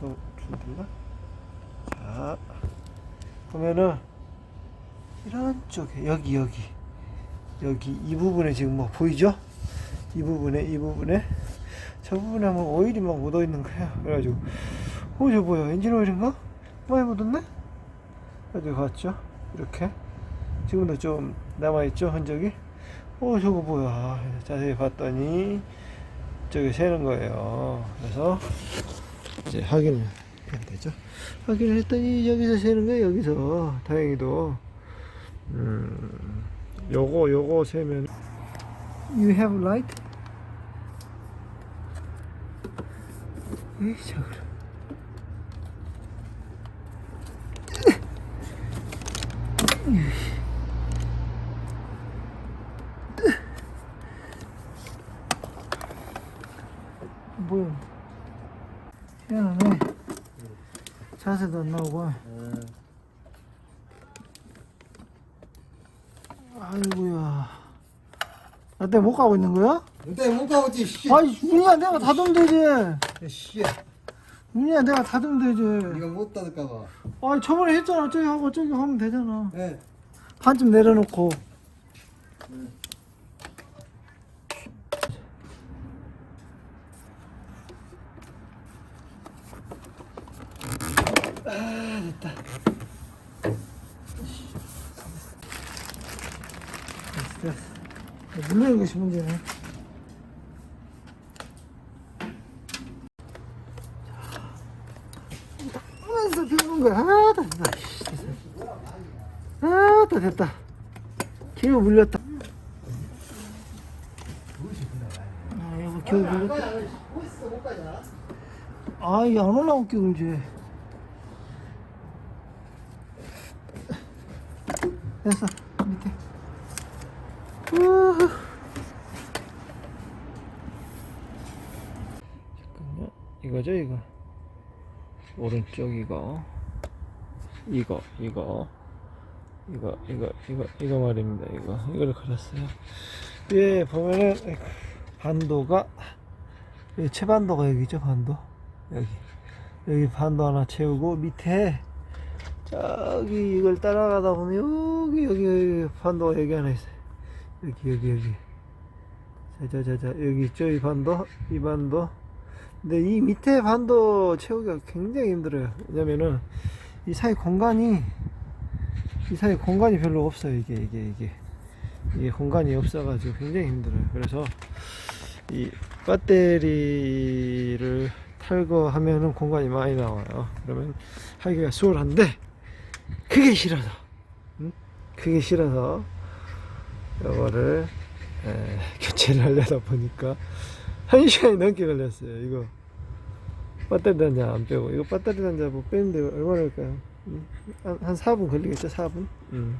너무 줄들나? 자, 보면은 이런 쪽에 여기 여기 여기 이 부분에 지금 뭐 보이죠? 이 부분에 이 부분에 저 부분에 뭐 오일이 막 묻어 있는 거야. 그래가지고 어저 뭐야 엔진 오일인가? 많이 묻었네? 그래가지고 봤죠? 이렇게 지금도 좀 남아 있죠 흔적이? 어 저거 뭐야? 자세히 봤더니 저기 새는 거예요. 그래서 이제 확인을 해야 되죠. 확인을 했더니 여기서 새는 거예요. 여기서 다행히도 음 요거 요거 세면 You have light? 에이 저걸 뭐야 희한하네 자세도 안 나오고 아이고야 나 때문에 못 가고 있는 거야? 근데 못 가보지 씨. 아이 문이야 내가 닫으면 되지 씨. 문이야 내가 닫으면 되지 네가 못 닫을까 봐. 아이 저번에 했잖아 저기 하고 저기 하면 되잖아 네. 반쯤 내려놓고 아 됐다. 됐어 눌러는 것이 문제네. 하면서 비우는 거야. 아 됐다. 아다. 됐다. 겨우 물렸다. 아 이거 겨우 물렸다. 아 이게 안 올라올게 그지 됐어 밑에. 우후. 잠깐만 이거죠 이거? 오른쪽 이거. 이거 이거. 이거 이거 이거 이거 말입니다 이거. 이거를 그렸어요. 위에 보면은 반도가 여기 채반도가 여기죠 반도? 여기. 여기 반도 하나 채우고 밑에 저기 이걸 따라가다 보면 여기 여기 여기 반도가 여기 하나 있어요. 여기 여기 여기. 자자자자 여기 있죠 이 반도 이 반도. 근데 이 밑에 반도 채우기가 굉장히 힘들어요. 왜냐면은 이 사이 공간이 이 사이 공간이 별로 없어요 이게 이게 이게. 이게 공간이 없어가지고 굉장히 힘들어요. 그래서 이 배터리를 탈거하면은 공간이 많이 나와요. 그러면 하기가 수월한데 그게 싫어서 응? 그게 싫어서 이거를 에, 교체를 하려다 보니까 한 시간이 넘게 걸렸어요 이거 배터리 단자 안 빼고 이거 배터리 단자 뭐 빼는데 얼마나 걸까요? 음, 한, 한 4분 걸리겠죠 4분? 음.